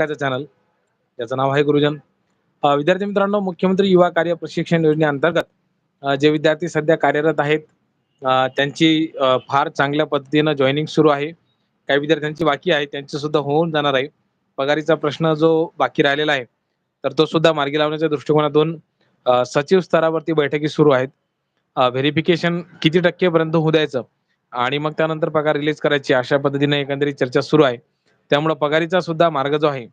हक्काचं चॅनल त्याचं नाव आहे गुरुजन. विद्यार्थी मित्रांनो मुख्यमंत्री युवा कार्य प्रशिक्षण योजनेअंतर्गत जे विद्यार्थी सध्या कार्यरत आहेत त्यांची फार चांगल्या पद्धतीनं जॉईनिंग सुरू आहे. काही विद्यार्थ्यांची बाकी आहे त्यांची सुद्धा होऊन जाणार आहे. पगारीचा प्रश्न जो बाकी राहिलेला आहे तर तो सुद्धा मार्गी लावण्याच्या दृष्टिकोनातून सचिव स्तरावरती बैठकी सुरू आहेत. व्हेरिफिकेशन किती टक्केपर्यंत होऊ द्यायचं? आणि मग त्यानंतर पगार रिलीज करायची अशा पद्धतीने एकंदरीत चर्चा सुरू आहे. त्यामुळे पगारीचा सुद्धा मार्ग जो आहे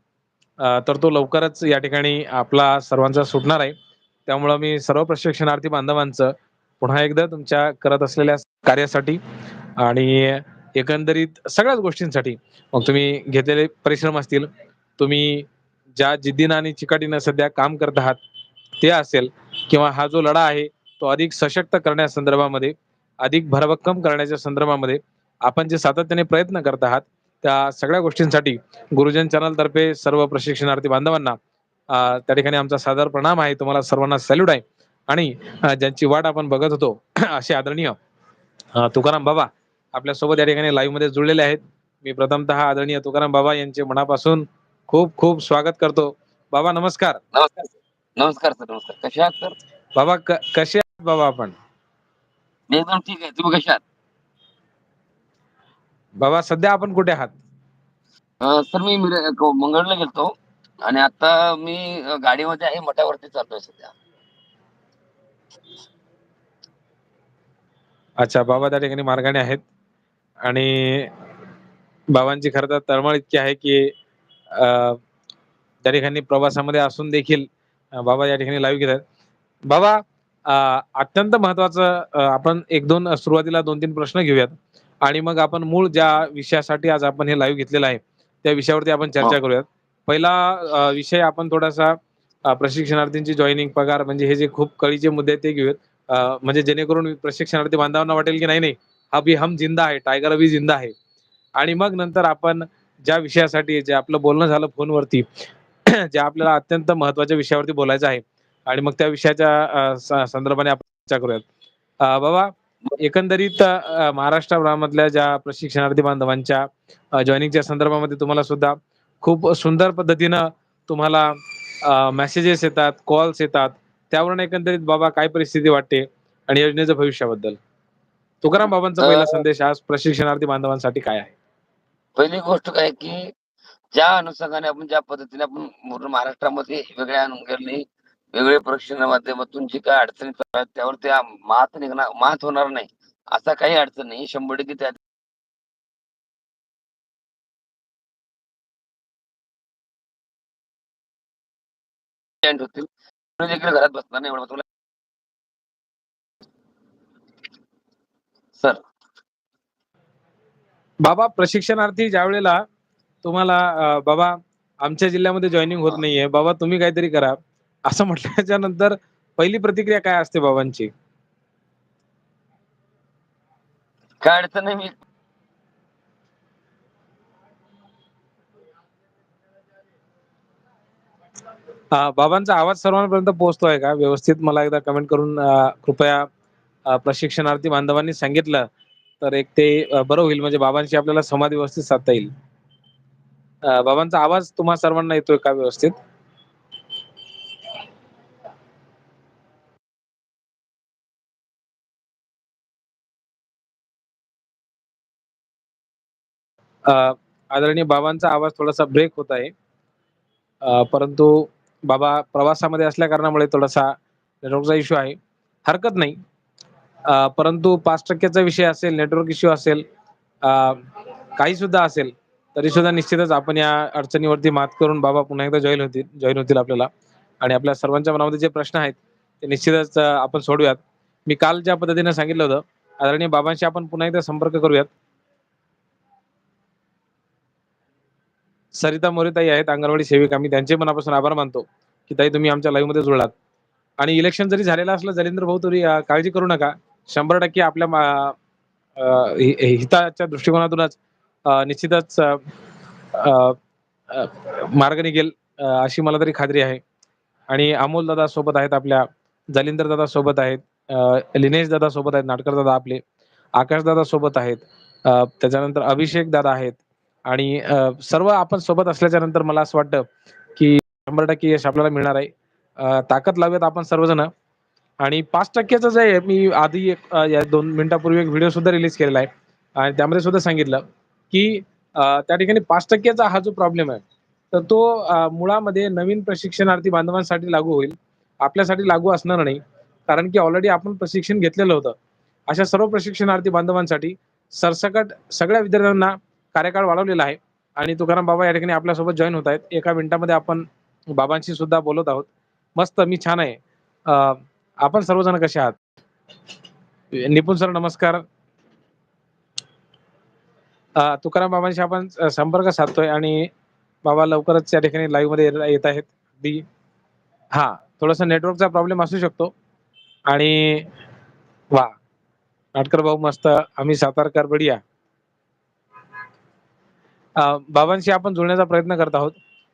तर तो लवकरच या ठिकाणी आपला सर्वांचा सुटणार आहे. त्यामुळं मी सर्व प्रशिक्षणार्थी बांधवांचं पुन्हा एकदा तुमच्या करत असलेल्या कार्यासाठी आणि एकंदरीत सगळ्याच गोष्टींसाठी मग तुम्ही घेतलेले परिश्रम असतील तुम्ही ज्या जिद्दीनं आणि चिकाटीनं सध्या काम करत आहात ते असेल किंवा हा जो लढा आहे तो अधिक सशक्त करण्यासंदर्भामध्ये अधिक भरभक्कम करण्याच्या संदर्भामध्ये आपण जे सातत्याने प्रयत्न करत आहात त्या सगळ्या गोष्टींसाठी गुरुजन चॅनल तर्फे सर्व प्रशिक्षणार्थी बांधवांना त्या ठिकाणी आमचा सादर प्रणाम आहे. तुम्हाला सर्वांना सॅल्यूट आहे. आणि ज्यांची वाट आपण बघत होतो असे आदरणीय तुकाराम बाबा आपल्यासोबत या ठिकाणी लाईव्हमध्ये जुळलेले आहेत. मी प्रथमतः आदरणीय तुकाराम बाबा यांचे मनापासून खूप खूप स्वागत करतो. बाबा नमस्कार. नमस्कार सर. नमस्कार कशा आहात सर? बाबा कसे आहात बाबा आपण? एकदम ठीक आहे. तुम्ही कशा आहात? बाबा सध्या आपण कुठे आहात? सर मी मंगळूरला गेलतो आणि आता मी गाडीमध्ये आहे मठावरती चालतोय सध्या. अच्छा बाबा त्या ठिकाणी मार्गाने आहेत. आणि बाबांची खरं तर तळमळ इतकी आहे की अं, त्या ठिकाणी प्रवासामध्ये असून देखील बाबा या ठिकाणी लाईव्ह घेत आहेत बाबा अत्यंत महत्वाचं आपण एक दोन सुरुवातीला दोन तीन प्रश्न घेऊयात. आणि मग आपण मूळ ज्या विषयासाठी आज आपण हे लाईव्ह घेतलेलं आहे त्या विषयावरती आपण चर्चा हो. करूयात. पहिला विषय आपण थोडासा प्रशिक्षणार्थींची जॉईनिंग पगार म्हणजे हे जे खूप कळीचे मुद्दे आहेत ते घेऊयात. म्हणजे जेणेकरून प्रशिक्षणार्थी बांधवांना वाटेल की नाही नाही. अभी हम जिंदा आहे टायगर अभी जिंदा आहे. आणि मग नंतर आपण ज्या विषयासाठी जे आपलं बोलणं झालं फोनवरती ज्या आपल्याला अत्यंत महत्त्वाच्या विषयावरती बोलायचं आहे. आणि मग त्या विषयाच्या संदर्भाने आपण चर्चा करूयात. बाबा एकंदरीत अं, महाराष्ट्रामधल्या ज्या प्रशिक्षणार्थी बांधवांच्या जॉईनिंगच्या संदर्भामध्ये तुम्हाला सुद्धा खूप सुंदर पद्धतीनं तुम्हाला मेसेजेस येतात कॉल्स येतात. त्यावरून एकंदरीत बाबा काय परिस्थिती वाटते आणि योजनेच्या भविष्याबद्दल? तुकाराम बाबांचा पहिला संदेश आज प्रशिक्षणार्थी बांधवांसाठी काय आहे? पहिली गोष्ट काय की ज्या अनुषंगाने आपण ज्या पद्धतीने आपण पूर्ण महाराष्ट्रामध्ये वेगळ्या वेगळे प्रशिक्षण माध्यमातून जी काय अडचणी चालू आहेत त्यावर त्या मात निघणार मात होणार नाही. असा काही अडचण नाही. शंभर टक्के त्या होतील. देखील घरात बसणार नाही एवढं सर. बाबा प्रशिक्षणार्थी ज्या वेळेला तुम्हाला बाबा आमच्या जिल्ह्यामध्ये जॉईनिंग होत नाहीये. बाबा तुम्ही काहीतरी करा. असं म्हटल्याच्या नंतर पहिली प्रतिक्रिया काय असते बाबांची? काय अडचण नाही मी बाबांचा आवाज सर्वांपर्यंत पोहोचतोय का? व्यवस्थित मला एकदा कमेंट करून कृपया प्रशिक्षणार्थी बांधवांनी सांगितलं तर एक ते बरं होईल. म्हणजे बाबांशी आपल्याला संवाद व्यवस्थित साधता येईल. बाबांचा आवाज तुम्हा सर्वांना येतोय का व्यवस्थित? आदरणीय बाबांचा आवाज थोडासा ब्रेक होत आहे. परंतु बाबा प्रवासामध्ये असल्या कारणामुळे थोडासा नेटवर्कचा इश्यू आहे. हरकत नाही. परंतु पाच टक्क्याचा विषय असेल नेटवर्क इश्यू असेल काही सुद्धा असेल तरी सुद्धा निश्चितच आपण या अडचणीवरती मात करून बाबा पुन्हा एकदा जॉईन होतील जॉईन होतील आपल्याला. आणि आपल्या सर्वांच्या मनामध्ये जे प्रश्न आहेत ते निश्चितच आपण सोडूयात. मी काल ज्या पद्धतीने सांगितलं होतं आदरणीय बाबांशी आपण पुन्हा एकदा संपर्क करूयात. सरिता मोरेताई आहेत अंगणवाडी सेविका. मी त्यांचे मनापासून आभार मानतो की ताई तुम्ही आमच्या लाईव्हमध्ये जुळलात. आणि इलेक्शन जरी झालेलं असलं जलेंद्र भाऊ तरी काळजी करू नका. शंभर टक्के आपल्या हिताच्या दृष्टिकोनातूनच निश्चितच अं, मार्ग निघेल अशी मला तरी खात्री आहे. आणि अमोल दादा सोबत आहेत आपल्या जालिंदर दादा सोबत आहेत लिनेश दादा सोबत आहेत नाटकर दादा आपले आकाश दादा सोबत आहेत त्याच्यानंतर अभिषेक दादा आहेत आणि सर्व आपण सोबत असल्याच्या नंतर मला असं वाटतं की शंभर टक्के यश आपल्याला मिळणार आहे. ताकद लावूयात आपण सर्वजण. आणि पाच टक्क्याचं जे आहे मी आधी एक या दोन मिनिटापूर्वी एक व्हिडिओ सुद्धा रिलीज केलेला आहे. आणि त्यामध्ये सुद्धा सांगितलं की त्या ठिकाणी पाच टक्क्याचा हा जो प्रॉब्लेम आहे तर तो मुळामध्ये नवीन प्रशिक्षणार्थी बांधवांसाठी लागू होईल. आपल्यासाठी लागू असणार नाही. कारण की ऑलरेडी आपण प्रशिक्षण घेतलेलं होतं. अशा सर्व प्रशिक्षणार्थी बांधवांसाठी सरसकट सगळ्या विद्यार्थ्यांना कार्यकाळ वाढवलेला आहे आणि तुकाराम बाबा या ठिकाणी आपल्यासोबत जॉईन होत आहेत. एका मिनिटामध्ये आपण बाबांशी सुद्धा बोलत आहोत. मस्त मी छान आहे. आपण सर्वजण कसे आहात? निपुण सर नमस्कार. तुकाराम बाबांशी आपण संपर्क साधतोय आणि बाबा लवकरच या ठिकाणी लाईव्हमध्ये येत- आहेत. दी हा थोडासा नेटवर्कचा प्रॉब्लेम असू शकतो. आणि वा नाटकर भाऊ मस्त आम्ही सातारकर बढिया. बाबांशी आपण जुळण्याचा प्रयत्न करत आहोत.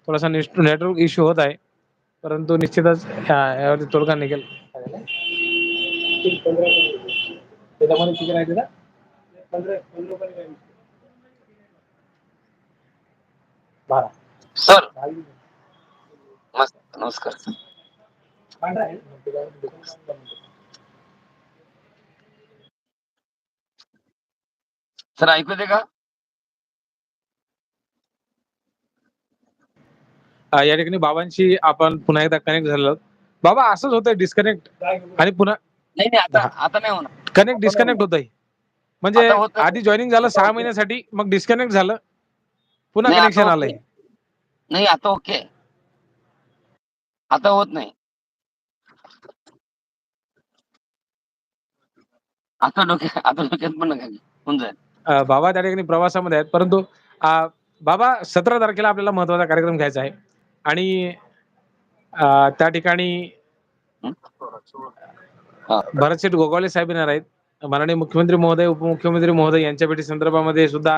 थोडासा नेटवर्क इश्यू होत आहे. परंतु निश्चितच यावरती तोडगा निघेल. सर. नमस्कार. सर ऐकू दे का अ, या ठिकाणी बाबांशी आपण पुन्हा एकदा कनेक्ट झालो बाबा असंच होतंय डिस्कनेक्ट आणि पुन्हा नाही नाही आता आता नाही होणार. कनेक्ट डिस्कनेक्ट होतंय. म्हणजे. आधी जॉईनिंग झालं सहा महिन्यासाठी मग डिस्कनेक्ट झालं. पुन्हा कनेक्शन होत आलंय. नाही. आता ओके आता होत नाही. आता डोक्या आता डोक्यात पण नका. होऊन जाईल. बाबा त्या ठिकाणी प्रवासामध्ये आहेत. परंतु बाबा सतरा तारखेला आपल्याला महत्त्वाचा कार्यक्रम घ्यायचा आहे. आणि त्या ठिकाणी. भरतशेठ गोगावले साहेब येणार आहेत माननीय मुख्यमंत्री महोदय उपमुख्यमंत्री महोदय यांच्या भेटी संदर्भामध्ये सुद्धा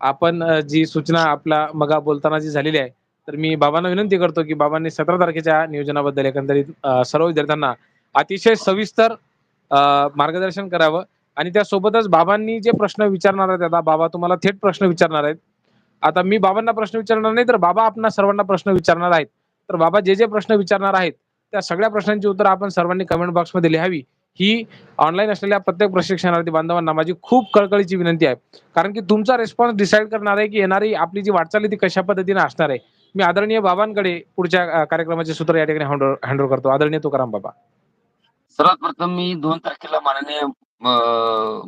आपण जी सूचना आपला मगा बोलताना जी झालेली आहे तर मी बाबांना विनंती करतो की बाबांनी सतरा तारखेच्या नियोजनाबद्दल एकंदरीत सर्व विद्यार्थ्यांना अतिशय सविस्तर मार्गदर्शन करावं आणि त्यासोबतच बाबांनी जे प्रश्न विचारणार आहेत आता बाबा तुम्हाला थेट प्रश्न विचारणार आहेत आता मी बाबांना प्रश्न विचारणार नाही तर बाबा आपणा सर्वांना प्रश्न विचारणार आहेत. तर बाबा जे जे प्रश्न विचारणार आहेत त्या सगळ्या प्रश्नांची उत्तर आपण सर्वांनी कमेंट बॉक्समध्ये लिहावी. ही ऑनलाईन असलेल्या प्रत्येक प्रशिक्षणार्थी बांधवांना माझी खूप कळकळीची विनंती आहे. कारण की तुमचा रिस्पॉन्स डिसाईड करणार आहे की येणारी आपली जी वाटचाल आहे ती कशा पद्धतीने असणार आहे. मी आदरणीय बाबांकडे पुढच्या कार्यक्रमाचे सूत्र या ठिकाणी हँडल करतो. आदरणीय तुकाराम बाबा. सर्वात प्रथम मी दोन तारखेला माननीय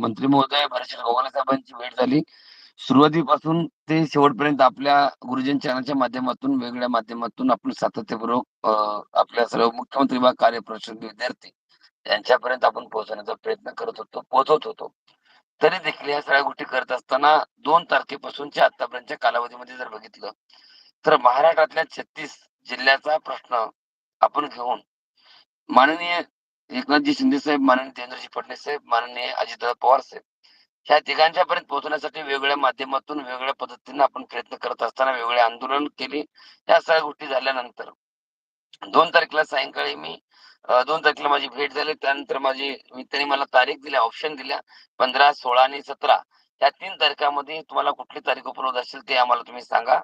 मंत्री महोदय भरतशेठ गोगावले साहेबांची भेट झाली. सुरुवातीपासून ते शेवटपर्यंत आपल्या गुरुजन चॅनलच्या माध्यमातून वेगवेगळ्या माध्यमातून आपण सातत्यपूर्वक आपल्या सर्व मुख्यमंत्री विभाग कार्यप्रशिक्षक विद्यार्थी यांच्यापर्यंत आपण पोहोचवण्याचा प्रयत्न करत होतो पोहोचवत होतो. तरी देखील या सगळ्या गोष्टी करत असताना दोन तारखेपासूनच्या आतापर्यंतच्या कालावधीमध्ये जर बघितलं तर महाराष्ट्रातल्या छत्तीस जिल्ह्याचा प्रश्न आपण घेऊन माननीय एकनाथजी शिंदे साहेब माननीय देवेंद्रजी फडणवीस साहेब माननीय अजितदादा पवार साहेब ह्या तिघांच्या पर्यंत पोहोचण्यासाठी वेगवेगळ्या माध्यमातून वेगवेगळ्या पद्धतीने आपण प्रयत्न करत असताना वेगवेगळे आंदोलन केले. या सगळ्या गोष्टी झाल्यानंतर दोन तारखेला सायंकाळी मी दोन तारखेला माझी भेट झाली. त्यानंतर माझी मी त्यांनी मला तारीख दिल्या ऑप्शन दिल्या. पंधरा सोळा आणि सतरा या तीन तारखामध्ये तुम्हाला कुठली तारीख उपलब्ध असेल ते आम्हाला तुम्ही सांगा.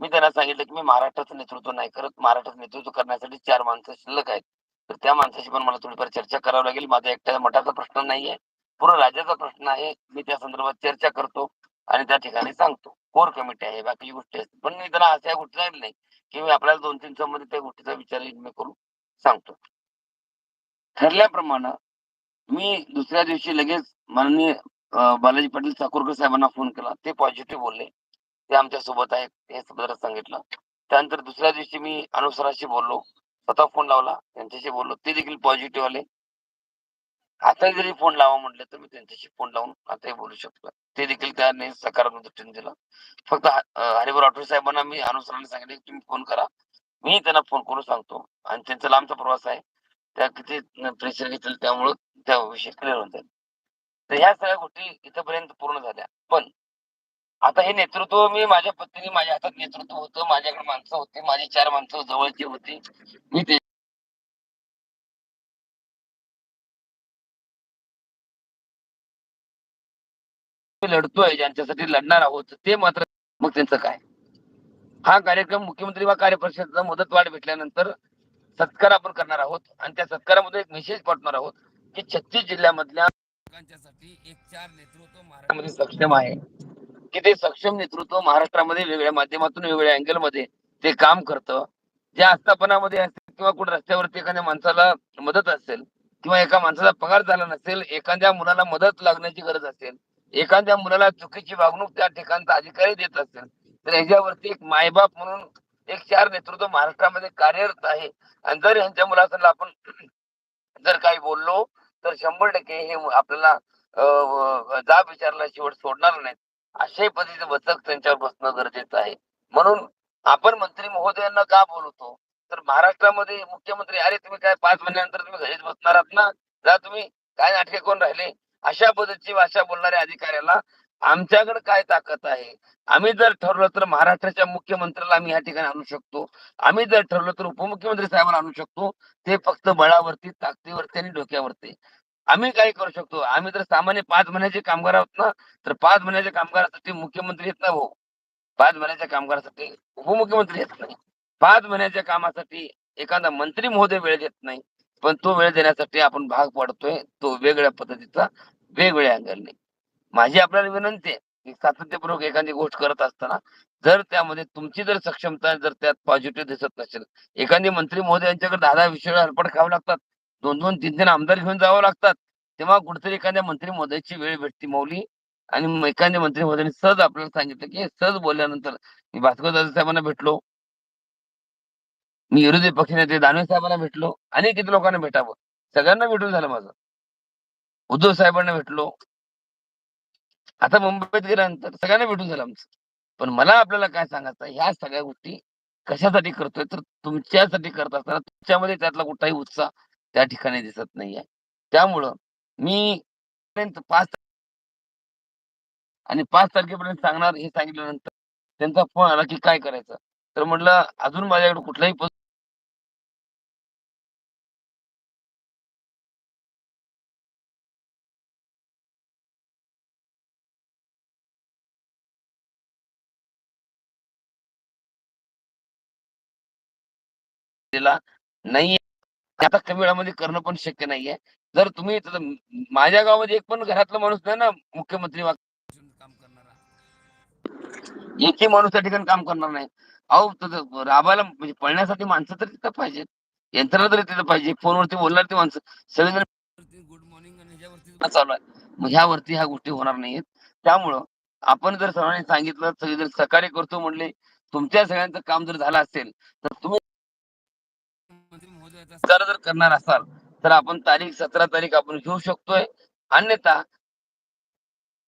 मी त्यांना सांगितलं की मी महाराष्ट्राचं नेतृत्व नाही करत. महाराष्ट्राचं नेतृत्व करण्यासाठी चार माणसं शिल्लक आहेत. तर त्या माणसाशी पण मला थोडीफार चर्चा करावी लागेल. माझा एकट्या मठाचा प्रश्न नाहीये. पूर्ण राज्याचा प्रश्न आहे. मी त्या संदर्भात चर्चा करतो आणि त्या ठिकाणी सांगतो. कोर कमिटी आहे बाकीची गोष्टी आहेत. पण मी त्याला अशा गोष्टी सांगितलं नाही की मी आपल्याला दोन तीन संबंधित त्या गोष्टीचा विचार मी करून सांगतो. ठरल्याप्रमाणे मी दुसऱ्या दिवशी लगेच माननीय बालाजी पाटील चाकूरकर साहेबांना फोन केला. ते पॉझिटिव्ह बोलले. ते आमच्यासोबत आहेत हे सदरात सांगितलं. त्यानंतर दुसऱ्या दिवशी मी अनुसराशी बोललो. स्वतः फोन लावला. त्यांच्याशी बोललो. ते देखील पॉझिटिव्ह आले. आता जरी फोन लावा म्हटलं तर मी त्यांच्याशी फोन लावून आताही बोलू शकतो. ते देखील त्याने सकारात्मक दृष्टीने दिलं. फक्त ह- हरिभाऊ राठोड साहेबांना मी अनुसराने सांगितले की तुम्ही फोन करा. मी त्यांना फोन करून सांगतो. आणि त्यांचा लांबचा प्रवास आहे. त्या किती प्रेशर घेतील त्यामुळं त्या विषय क्लिअर होऊन जाईल. तर ह्या सगळ्या गोष्टी इथपर्यंत पूर्ण झाल्या. पण आता हे नेतृत्व मी माझ्या पत्नीने माझ्या हातात नेतृत्व होतं. माझ्याकडे माणसं होती. माझी चार माणसं जवळची होती. मी लढतोय ज्यांच्यासाठी लढणार आहोत ते मात्र मग त्यांचं काय? हा कार्यक्रम मुख्यमंत्री वा कार्यपरिषदेचा मुदतवाढ भेटल्यानंतर सत्कार आपण करणार आहोत आणि त्या सत्कारामध्ये एक मेसेज पाठवणार आहोत की छत्तीस जिल्ह्यामधल्या एक चार नेतृत्व महाराष्ट्रामध्ये सक्षम आहे. की ते सक्षम नेतृत्व महाराष्ट्रामध्ये वेगळ्या माध्यमातून वेगवेगळ्या अँगलमध्ये ते काम करतं. ज्या आस्थापनामध्ये असेल किंवा कुठे रस्त्यावरती एखाद्या माणसाला मदत असेल किंवा एका माणसाचा पगार झाला नसेल एखाद्या मुलाला मदत लागण्याची गरज असेल एखाद्या मुलाला चुकीची वागणूक त्या ठिकाणचा अधिकारी देत असेल तर ह्याच्यावरती एक मायबाप म्हणून एक चार नेतृत्व महाराष्ट्रामध्ये कार्यरत आहे. आणि जर यांच्या मुलासंग आपण जर काही बोललो तर शंभर टक्के हे आपल्याला जाब विचारला शेवट सोडणार नाहीत. अशाही पद्धतीचे वचक त्यांच्यावर बसणं गरजेचं आहे. म्हणून आपण मंत्री महोदयांना का बोलवतो? तर महाराष्ट्रामध्ये मुख्यमंत्री अरे तुम्ही काय पाच महिन्यानंतर तुम्ही घरीच बसणार आहात ना? जा तुम्ही काय नाटके कोण राहिले? अशा पद्धतीची भाषा बोलणाऱ्या अधिकाऱ्याला आमच्याकडे काय ताकद आहे? आम्ही जर ठरवलं तर महाराष्ट्राच्या मुख्यमंत्र्याला आम्ही या ठिकाणी आणू शकतो. आम्ही जर ठरवलं तर उपमुख्यमंत्री साहेबांना आणू शकतो. ते फक्त बळावरती ताकदीवरती आणि डोक्यावरती. आम्ही काय करू शकतो? आम्ही जर सामान्य पाच महिन्याचे कामगार आहोत ना तर पाच महिन्याच्या कामगारासाठी मुख्यमंत्री येत नाही भाऊ पाच महिन्याच्या कामगारासाठी उपमुख्यमंत्री येत नाही. पाच महिन्याच्या कामासाठी एखादा मंत्री महोदय वेळ देत नाही. पण तो वेळ देण्यासाठी आपण भाग पडतोय तो वेगळ्या पद्धतीचा वेगवेगळ्या अँगलने माझी आपल्याला विनंती आहे की सातत्यपूर्वक एखादी गोष्ट करत असताना जर त्यामध्ये तुमची जर सक्षमता जर त्यात पॉझिटिव्ह दिसत नसेल एखादी मंत्री महोदय यांच्याकडे दहा दहा विषय हरपट खावं लागतात दोन दोन तीन तीन आमदार घेऊन जावं लागतात तेव्हा कुठेतरी एखाद्या मंत्री महोदयाची वेळ भेटती मौली. आणि एखाद्या मंत्री महोदयाने सहज आपल्याला सांगितलं की सहज बोलल्यानंतर मी भास्कर दादा साहेबांना भेटलो मी विरोधी पक्षनेते दानवे साहेबांना भेटलो आणि किती लोकांना भेटावं. सगळ्यांना भेटून झालं माझं. उद्धव साहेबांना भेटलो. आता मुंबईत गेल्यानंतर सगळ्यांना भेटून झालं आमचं. पण मला आपल्याला काय सांगायचं ह्या सगळ्या गोष्टी कशासाठी करतोय? तर तुमच्यासाठी करत असताना तुमच्यामध्ये त्यातला कुठलाही उत्साह त्या ठिकाणी दिसत नाहीये. त्यामुळं मी पर्यंत पाच आणि पाच तारखेपर्यंत सांगणार हे सांगितल्यानंतर त्यांचा फोन आला की काय करायचं? तर म्हटलं अजून माझ्याकडे कुठलाही दिला नाहीये. आता कमी वेळामध्ये करणं पण शक्य नाहीये. जर तुम्ही माझ्या गावामध्ये एक पण घरातला माणूस नाही ना मुख्यमंत्री वा- काम करणारा एकही माणूस त्या ठिकाणी काम करणार नाही. अहो राबायला म्हणजे पळण्यासाठी माणसं तरी तिथं पाहिजेत. यंत्रणा तरी तिथं पाहिजे. फोनवरती बोलणार ती माणसं. सगळेजण गुड मॉर्निंग आणि चालू आहे. मग ह्यावरती ह्या गोष्टी होणार नाहीयेत. त्यामुळं आपण जर सर्वांनी सांगितलं सगळे जर सहकार्य करतो म्हणले तुमच्या सगळ्यांचं काम जर झालं असेल तर तुम्ही विचार जर करणार असाल तर आपण तारीख सतरा तारीख आपण घेऊ शकतोय. अन्यथा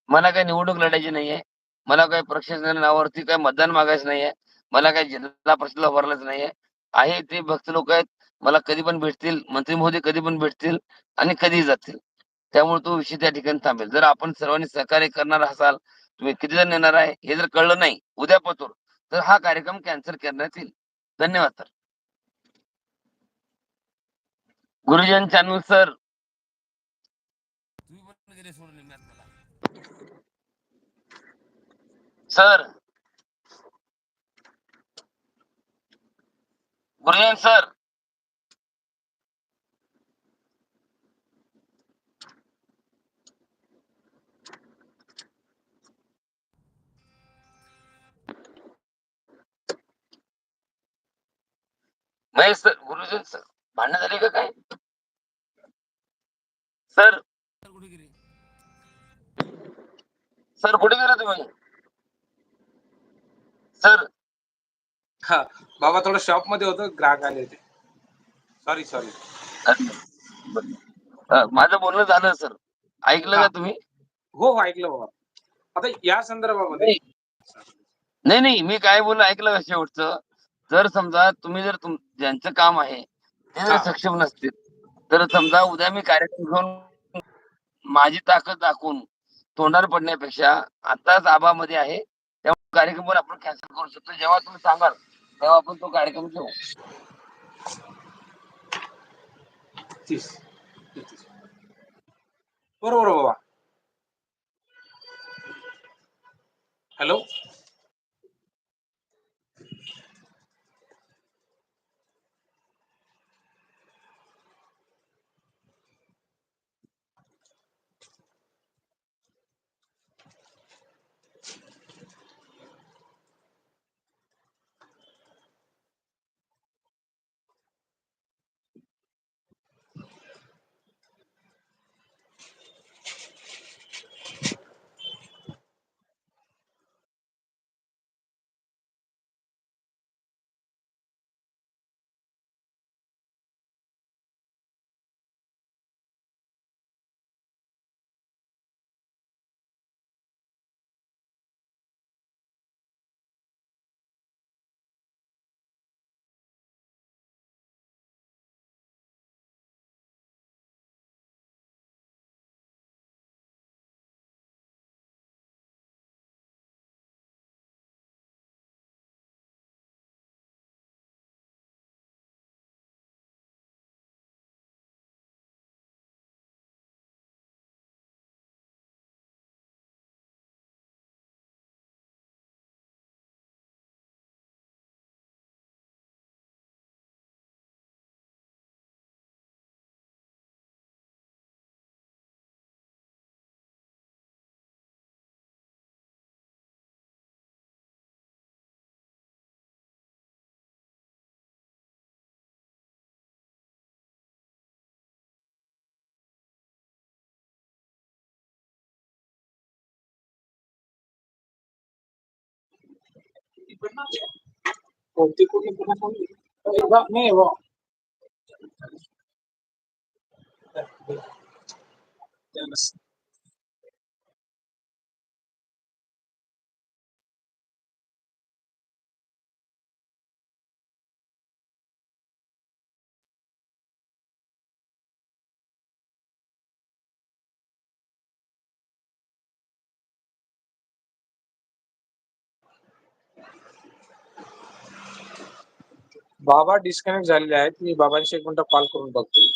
मला काही निवडणूक लढायची नाहीये. मला काही प्रशासनाच्या नावावरती काही मतदान मागायचं नाहीये. मला काही जिल्हा परिषदला भरलाच नाहीये. आहे ते भक्त लोक आहेत. मला कधी पण भेटतील. मंत्री महोदय कधी पण भेटतील आणि कधी जातील. त्यामुळे तो विषय त्या ठिकाणी थांबेल. जर आपण सर्वांनी सहकार्य करणार असाल तुम्ही किती जण येणार आहे हे जर कळलं नाही उद्यापासून तर हा कार्यक्रम कॅन्सल करण्यात येईल. धन्यवाद सर. गुरुजन चॅनल सर सर गुरुजन सर. महेश सर गुरुजन सर भांडण झाली का काय? सर. सर कुठे गेला तुम्ही? सर. हा बाबा थोडं शॉपमध्ये होतं ग्राहक आले होते. सॉरी सॉरी माझं बोलणं झालं सर. ऐकलं का हा. तुम्ही? हो हो ऐकलं बाबा. आता या संदर्भामध्ये. नाही नाही मी काय बोललो ऐकलं का शेवटचं? जर समजा तुम्ही जर तुम ज्यांचं काम आहे ते जर हा. सक्षम नसतील तर समजा उद्या मी कार्यक्रम घेऊन माझी ताकद दाखवून तोंडावर पडण्यापेक्षा आताच आबामध्ये आहे त्यामुळे कार्यक्रम आपण कॅन्सल करू शकतो. जेव्हा तुम्ही सांगाल तेव्हा आपण तो कार्यक्रम घेऊ. बरोबर हो बाबा. हॅलो कोणती कोणी पुन्हा कोणी? नाही हो. बाबा डिस्कनेक्ट झालेले आहेत. मी बाबांशी एक मिनिट कॉल करून बघतो.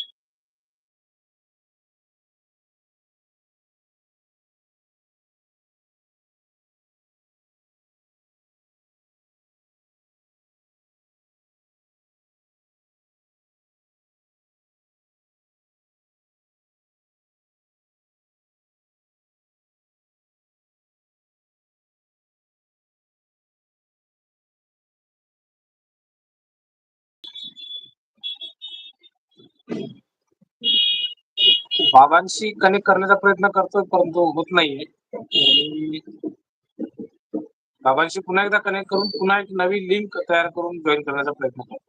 बाबांशी कनेक्ट करण्याचा प्रयत्न करतोय परंतु होत नाहीये. बाबांशी पुन्हा एकदा कनेक्ट करून पुन्हा एक नवी लिंक तयार करून जॉईन करण्याचा प्रयत्न करतो